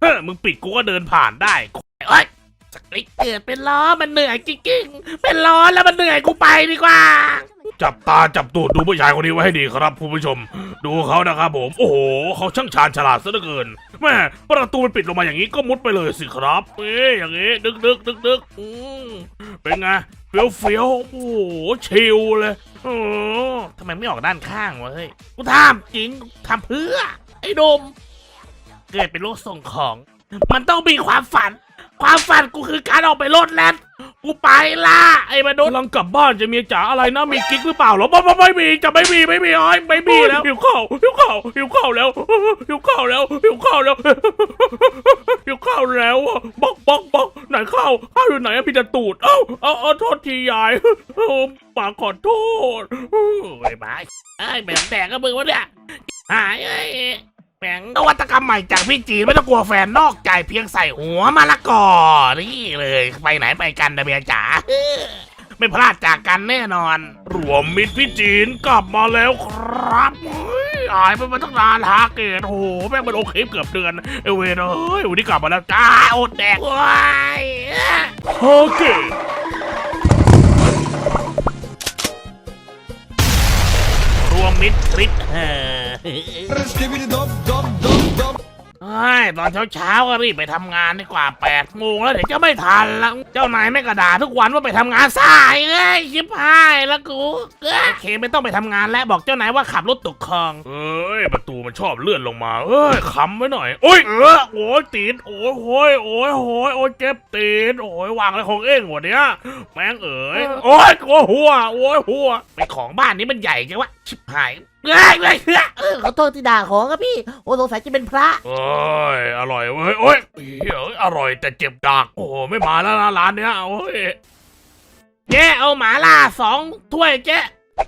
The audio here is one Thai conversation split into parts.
เฮ้อมึงปิดกูก็เดินผ่านได้เอ้ยสกริกเกิดเป็นล้อมันเหนื่อยจริงๆเป็นล้อแล้วมันเหนื่อยกูไปดีกว่า จับตาจับตูดดูผู้ชายคนนี้ไว้ให้ดีครับคุณผู้ชม ดูเขานะครับผม โอ้โหเขาช่างชาญฉลาดซะเหลือเกินแม่ประตูมันปิดลงมาอย่างนี้ก็มุดไปเลยสิครับ เอ้ยอย่างงี้ดึกดึกดึกดึกอืมเป็นไงเฟี้ยวเฟี้ยวโอ้โหชิลเลยโอ้ทำไมไม่ออกด้านข้างวะเฮ้ยกูทำจริงทำเพื่อ ไอ้ดม เกิดเป็นโรคส่งของ มันต้องมีความฝัน ความฝันกูคือการออกไปโลดแล่นกูไปล่ะไอ้มนุษย์ลังกลับบ้านจะมีจ๋าอะไรนะมีกิ๊กหรือเปล่าหรอไม่ไม่ไม่มีจะไม่มีไม่มีอ้อยไม่มีแล้วหิวข้าวหิวข้าวหิวข้าวแล้วหิวข้าวแล้วหิวข้าวแล้วหิวข้าวแล้วอะบอกบอกบอกไหนข้าวข้าวอยู่ไหนอะพี่จะตูดเอ้าเอาเอาโทษทียายปากขอโทษไอ้บ้าไอ้แบบแตกก็มึงวะเนี่ยหายไอ้ แฝงนวัตกรรมใหม่จากพี่จีนไม่ต้องกลัวแฟนนอกใจเพียงใส่หัวมะละกอนี่เลยไปไหนไปกันนะเมียจ๋าไม่พลาดจากกันแน่นอน รวมมิตรพี่จีนกลับมาแล้วครับเฮ้ยหายไปมาตั้งนานฮาเกตโอ้โหแม่งเป็นโอเคเกือบเดือนเอเวนเอ้ยวันนี้กลับมาแล้วจ้าอดแดกว้ายฮาเกตรวมมิตรทริปเฮ้ เฮ้ยตอนเช้าเช้าๆก็รีบไปทำงานดีกว่า8ปดโมงแล้วเดี๋ยวจะไม่ทันแล้ว เจ้านายไม่กระดาทุกวันว่าไปทำงานสายเอ้ยชิบหายแล้วกูเอ้ยโอเคไม่ต้องไปทำงานแล้วบอกเจ้านายว่าขับรถตกคลอง เอ้ย ประตูมันชอบเลื่อนลงมา เอ้ยค้ำไว้หน่อยโอ้ยเออโอ้ยตีนโอ้ยโอ้ยโอ้ยโอ้ยโอ้ยเจ็บตีนโอ้ยวางอะไรของเอ็งวะเนี้ยแม่งเอ๋ยโอ้ยโอ้ยหัวโอ้ยหัวไปของบ้านนี้มันใหญ่จังวะชิบหาย เอ้ยเอ้ยเอ้ยเออขอโทษที่ด่าของครับพี่ โอ้สงสัยจะเป็นพระ โอ้ยอร่อยเว้ยโอ้ยเฮ้ยอร่อยแต่เจ็บดักโอ้โหไม่มาแล้วนะร้านเนี้ยโอ้ยเจ๊เอาหมาล่าสองถ้วยเจ๊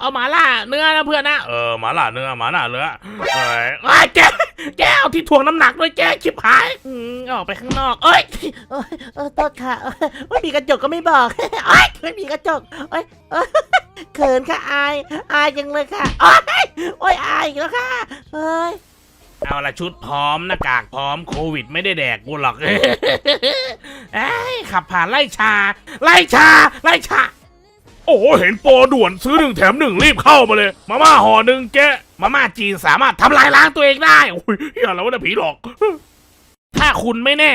เอาหมาล่าเนื้อนะเพื่อนนะเออหมาล่าเนื้อหมาล่าเนื้อเอ้ยเอ้ยเจ๊เจ๊เอาที่ถ่วงน้ำหนักด้วยเจ๊ชิบหายอืมออกไปข้างนอกเอ้ยเออเออโทษค่ะเออไม่มีกระจกก็ไม่บอกเอ้ยไม่มีกระจกเอ้ยเอ้ย เขินค่ะอายอายจังเลยค่ะโอ้ยโอ้ยอายอีกแล้วค่ะเอ้ยเอาละชุดพร้อมหน้ากากพร้อมโควิดไม่ได้แดกกูหรอก เอ้ยขับผ่านไล่ชา ไล่ชา ไล่ชา โอ้โหเห็นโปรด่วนซื้อหนึ่งแถมหนึ่งรีบเข้ามาเลย มาม่าห่อหนึ่งแกะมาม่าจีนสามารถทำลายล้างตัวเองได้โอ้ยอย่าแล้วนะผีหลอก ถ้าคุณไม่แน่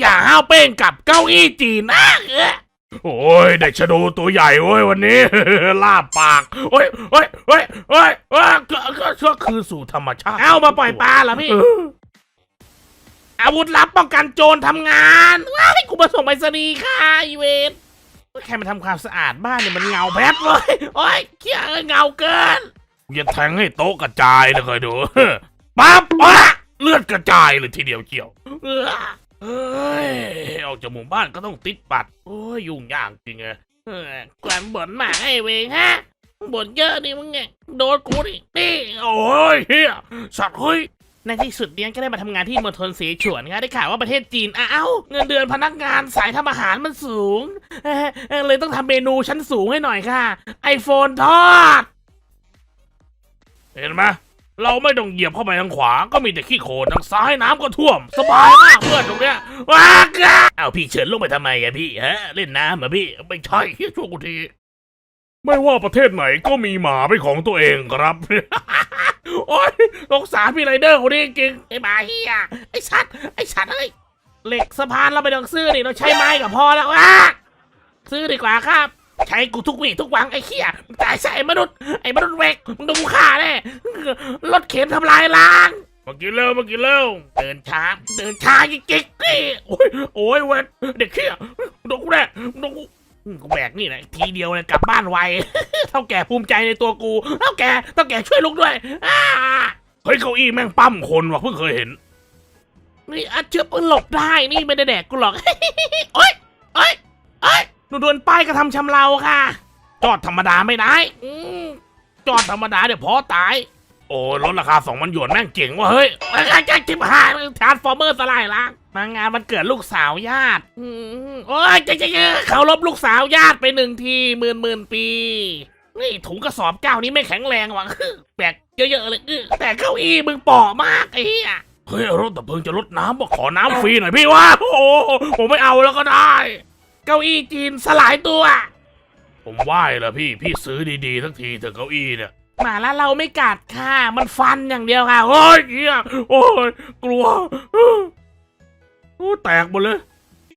อย่าห้าวเป้งกับเก้าอี้จีนนะเอ้อ โอ้ยได้ชะโดตัวใหญ่เว้ยวันนี้ลาบปากโอ้ยโอ้ยโอ้ยโอ้ยโอ้ยก็ก็ก็คือสู่ธรรมชาติ เอามาปล่อยปลาเหรอพี่ อาวุธลับป้องกันโจรทำงานว้ายกูมาส่งไปรษณีย์ค่ะอีเวนต์แค่มาทำความสะอาดบ้านเนี่ยมันเงาแพทเลยโอ้ยเขี้ยเงาเกินอย่าแทงให้โต๊ะกระจายนะเคยดูปั๊บอ๊ะเลือดกระจายเลยทีเดียวเกี่ยวเออเฮ้ย ออกจากหมู่บ้านก็ต้องติดปัดโอ้ยยุ่งยากจริงไงเออกวนบ่นมากไอ้เวงฮะบ่นเยอะนี่มึงไงโดนกูนี่นี่โอ้ยเฮียสัตว์เฮ้ยในที่สุดเดียนก็ได้มาทำงานที่มณฑลเสฉวนครับได้ข่าวว่าประเทศจีนอ้าวเงินเดือนพนักงานสายทำอาหารมันสูงเอ่อเอ่อเลยต้องทำเมนูชั้นสูงให้หน่อยค่ะ ไอโฟนทอด เห็นไหม เราไม่ต้องเหยียบเข้าไปทางขวา ก็มีแต่ขี้โคลนทางซ้ายน้ำก็ท่วม สบายมากเพื่อนตรงเนี้ยว้ากะเอาพี่เฉินลงไปทำไมอะพี่ฮะเล่นน้ำเหรอพี่ไม่ใช่ช่วยกูทีไม่ว่าประเทศไหนก็มีหมาเป็นของตัวเองครับ โอ๊ยสงสารพี่ไรเดอร์คนนี้จริงไอ้หมาเฮียไอ้สัตว์ไอ้สัตว์เอ้ยเหล็กสะพานเราไปต้องซื้อนี่เราใช้ไม้กับพอแล้วว้าซื้อดีกว่าครับ ใช้กูทุกวี่ทุกวันไอ้เขี้ยมึงตายใส่ไอ้มนุษย์ไอ้มนุษย์เวกมึงโดนกูฆ่าแน่รถเข็นทำลายล้างมากินเร็วมากินเร็วเดินช้า เดินช้าจริงๆนี่โอ้ยโอ้ยเว้ยเด็กเขี้ยโดนกูแน่โดนกูอืมกูแบกนี่แหละทีเดียวเลยกลับบ้านไวเท่าแก่ภูมิใจในตัวกูเท่าแก่เท่าแก่ช่วยลุกด้วยอ้าเฮ้ยเก้าอี้แม่งปั้มคนว่ะเพิ่งเคยเห็นนี่อาเชือปืนหลบได้นี่ไม่ได้แดกกูหรอกโอ๊ยโอ๊ยโอ๊ยห นูโดนป้ายกระทำชำเราค่ะ จอดธรรมดาไม่ได้อืมจอดธรรมดาเดี๋ยวพอตาย โอ้ลดราคาสองมันหยวนแม่งเจ๋งว่ะเฮ้ยไอ้ไอ้จิบหายทาร์ฟอร์เมอร์สลายล้างมางานมันเกิดลูกสาวญาติอืมโอ้ยเจ๊เจ๊เขาลบลูกสาวญาติไปหนึ่งทีหมื่นหมื่นปี นี่ถุงกระสอบเจ้านี้ไม่แข็งแรงว่ะแบกเยอะๆเลยอื้อแต่เก้าอี้มึงเปาะมากไอ้เหี้ย เฮ้ยรถดับเพลิงจะลดน้ำบอกขอน้ำฟรีหน่อยพี่วะโอ้โหผมไม่เอาแล้วก็ได้ เก้าอี้จีนสลายตัว ผมไหว้แล้วพี่ พี่ซื้อดีๆสักทีเถอะเก้าอี้เนี่ย หมาแล้วเราไม่กัดค่ะ มันฟันอย่างเดียวค่ะ โอ้ยเฮียโอ้ยกลัวโอ้แตกหมดเลย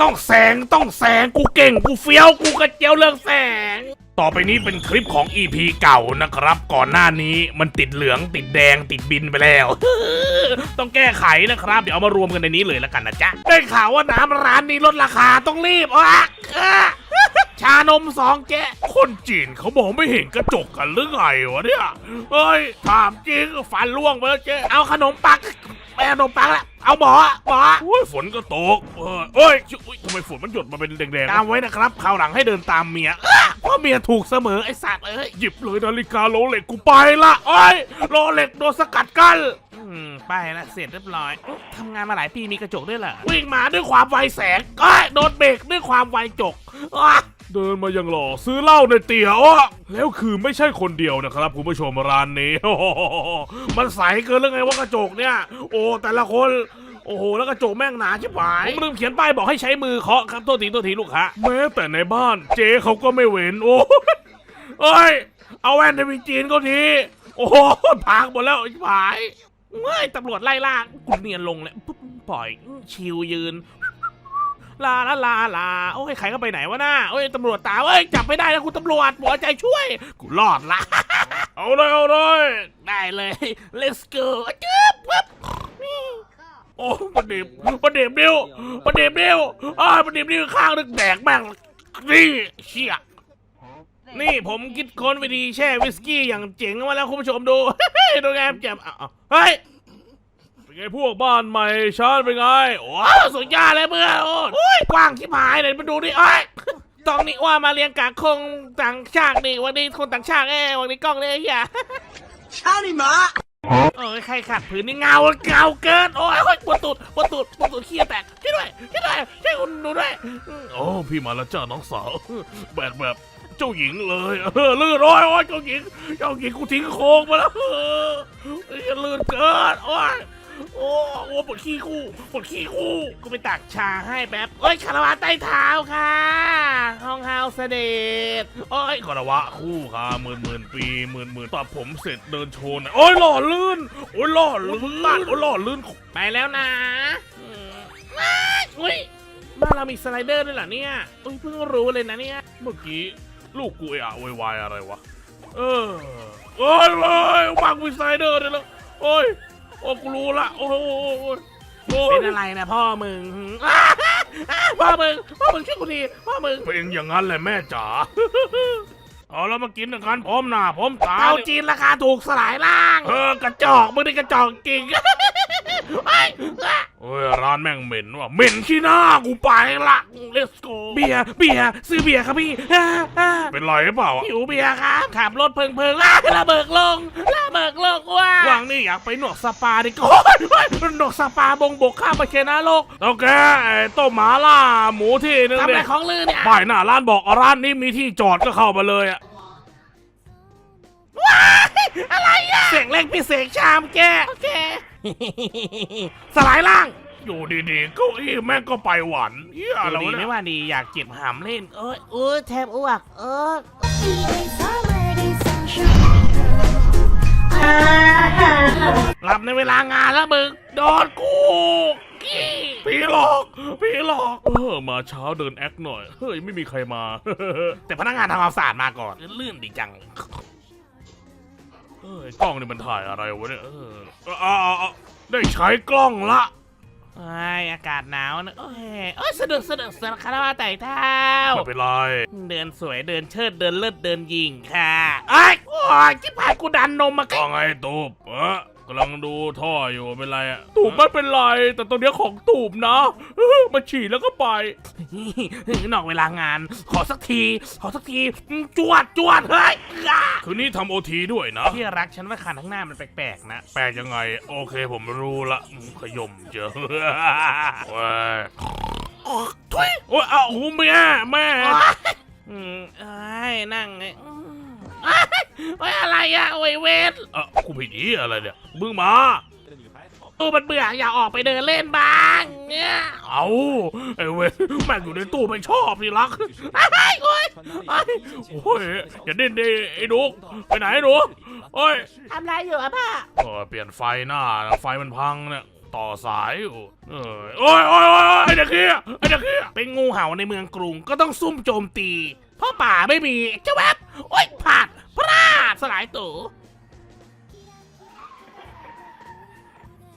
ต้องแสงต้องแสงกูเก่งกูเฟี้ยวกูกระเจียวเรื่องแสง ต่อไปนี้เป็นคลิปของ EP เก่านะครับ ก่อนหน้านี้มันติดเหลืองติดแดงติดบินไปแล้ว ต้องแก้ไขนะครับ เดี๋ยวเอามารวมกันในนี้เลยแล้วกันนะจ๊ะ ได้ข่าวว่าน้ำร้านนี้ลดราคาต้องรีบอะชานมสองแจ๊ะคนจีนเขาบอกไม่เห็นกระจกกันหรือไงวะเนี่ย เฮ้ย ถามจริงฟันล่วงไปแล้วเจ๊เอาขนมปัง ไปขนมปังละเอาหมอหมอโอ้ยฝนก็ตกเออเอ้ยอุ๊ยทำไมฝนมันหยดมาเป็นแดงๆตามไว้นะครับคราวหลังให้เดินตามเมียอะเพราะเมียถูกเสมอไอ้สัตว์เอ้ยหยิบเลยนาฬิกาโรเล็กกูไปละเอ้ยโรเล็กโดนสกัดกันอืมไปละเสร็จเรียบร้อยอุ๊ยทำงานมาหลายปีมีกระจกด้วยเหรอวิ่งมาด้วยความไวแสงก็โดนเบรกด้วยความไวจกอ๊ะ เดินมายังหล่อซื้อเหล้าในเตี๋ยวอะแล้วคือไม่ใช่คนเดียวนะครับคุณผู้ชมร้านนี้ มันใสเกินแล้วไงว่ากระจกเนี่ย โอ้แต่ละคนโอ้โห แล้วกระจกแม่งหนาชิบหายผมลืมเขียนป้ายบอกให้ใช้มือเคาะครับโทษทีโทษทีลูกค้าแม้แต่ในบ้านเจ๊เขาก็ไม่เว้นโอ้เอ้ย เอาแว่นในวิจีนก็ทีโอ้โหพังหมดแล้วชิบหายเฮ้ยตำรวจไล่ล่ากูเนียนลงเลยปุ๊บปล่อยชิวยืน ลาลาลาลาโอ้ยใครก็ไปไหนวะน้าโอ้ยตำรวจตามเอ้ยจับไม่ได้นะคุณตำรวจหัวใจช่วย กูรอดละ เอาเลยเอาเลยได้เลย let's go จึ๊บปุ๊บโอ้ประเดี๋ยวประเดี๋ยวเดียวประเดี๋ยวเดียวอ้าวประเดี๋ยวเดียวข้างนึงแดกแม่งนี่เชี่ยนี่ผมคิดค้นวิธีแช่วิสกี้อย่างเจ๋งมาแล้วคุณผู้ชมดูดูไงแจ่มอ้าวเฮ้ยเป็น ไงพวกบ้านใหม่ชาติเป็นไงโอ้สุดยอดเลยเพื่อนโอ้ยกว้างชิบหายเลยมาดูดิเอ้ยตองนี้ว่ามาเรียงกากคงต่างชาตินี่วันนี้คนต่างชาติเอ้ยวันนี้กล้องเลยไอ้เฮีย Charlie Ma! โอ้ยใครขัดผืนนี่เงาเงาเกินโอ้ยโอ้ยปวดตูดปวดตูดปวดตูดขี้แตกช่วยด้วยช่วยด้วยช่วยคุณดูด้วยโอ้พี่มาแล้วจ้าน้องสาวแบบแบบเจ้าหญิงเลยเออลื่นโอ้ยโอ้ยเจ้าหญิง เจ้าหญิงกูทิ้งโค้งมาแล้วเออเอ้ยลื่นเกินโอ้ย โอ้โอ้ปวดขี้คู่ปวดขี้คู่กูไปตักชาให้แป๊บโอ้ยคารวะใต้เท้าค่ะ ห้องเฮาเสด็จโอ้ยคารวะคู่ค่ะหมื่นหมื่นปีหมื่นหมื่นตัดผมเสร็จเดินโชว์หน่อยโอ้ยหล่อลื่น โอ้ยหล่อลื่นโอ้ยหล่อลื่นไปแล้วนะอืมว้ายอุ้ยบ้านเรามีสไลเดอร์ด้วยเหรอเนี่ยอุ้ยเพิ่งรู้เลยนะเนี่ยเมื่อกี้ลูกกูเอะอะโวยวายอะไรวะเออโอ้ยโอ้ยบังมีสไลเดอร์ด้วยแล้วโอ้ย โอ้กูรู้ละโอ้ยโอ้ยโอ้ยโอ้ยเป็นอะไรนะพ่อมึงพ่อมึงพ่อมึงช่วยกูทีพ่อมึงเป็นอย่างนั้นแหละแม่จ๋าเอาแล้วมากินกันพร้อมหน้าพร้อมตาเอาจีนราคาถูกสลายล่าง เออกระจอกมึงนี่กระจอกจริง เฮ้ยเฮ้ยร้านแม่งเหม็นว่ะเหม็นขี้หน้ากูไปละ let's go เบียร์เบียร์ซื้อเบียร์ครับพี่เป็นไรหรือเปล่าหิวเบียร์ครับขับรถเพิงเพิงๆอะระเบิกลงระเบิกลงว่าวางนี่อยากไปหนวดสปาดิโก้ยหนวดสปาบงบกข้ามไปเชนะโลกโอเคไอ้ต้มหมาล่าหมูที่นึงทำอะไรของลือเนี่ยป้ายหน้าร้านบอกร้านนี้มีที่จอดก็เข้ามาเลยอะอะไรอะเสียงเล่งพิเศษชามแกโอเค สลายล่าง อยู่ดีๆเก้าอี้แม่งก็ไปหวันเฮียอะไรวะไม่ว่าดีอยากเจ็บหามเล่น เอ้ยโอ้ยแทบอ้วก เออหลับในเวลางานแล้วมึงโดนกูกี้ผีหลอกผีหลอกเออมาเช้าเดินแอคหน่อย เฮ้ย ไม่มีใครมา แต่พนักงานทำความสะอาดมาก่อนลื่นดีจัง เอ้ยกล้องนี่มันถ่ายอะไรวะเนี่ยเออเอาเอาเอาได้ใช้กล้องละไออากาศหนาวนะโอ้ยโอ้ยสะดุกสะดุกสะดุกคาราวาไต่เท้า ไม่เป็นไรเดินสวยเดินเชิดเดินเลิศเดินยิงค่ะไอ้ยโอ้ยจิบหายกูดันนมมาก็ไงตูบเออ กำลังดูท่ออยู่เป็นไรอะตูบไม่เป็นไร แต่ตัวเนี้ยของตูบนะเออมาฉี่แล้วก็ไปนอกเวลางาน ขอสักที ขอสักทีอืมจวดจวดเฮ้ยอะคืนนี้ทำโอทีด้วยนะ ที่รักฉันว่าคันข้างหน้ามันแปลกๆนะ แปลกยังไง โอเคผมรู้ละอืมขยมเจอเว้ยทุยโอ้ยเอาหูแม่แม่ อ้ยโอ้ยอะไรอะโอ้ยเวทเออกูผิดอีอะไรเนี่ยมึงมาตู้มันเบื่ออยากออกไปเดินเล่นบ้างเนี่ยเอาไอ้เว้ยแม่งอยู่ในตู้ไม่ชอบสิรักไอ้โอ้ยไอ้โอ้ยอย่าดิ้นดิไอ้ดุกไปไหนหนูโอ้ยทำอะไรอยู่อะพ่อเออเปลี่ยนไฟหน้านะไฟมันพังเนี่ยต่อสายอยู่เออโอ้ยโอ้ยโอ้ยโอ้ยไอ้เด็กเฮียไอ้เด็กเฮียเป็นงูเห่าในเมืองกรุงก็ต้องซุ่มโจมตีเพราะป่าไม่มีเจ้าแวบโอ้ยผาด 再来一 ái.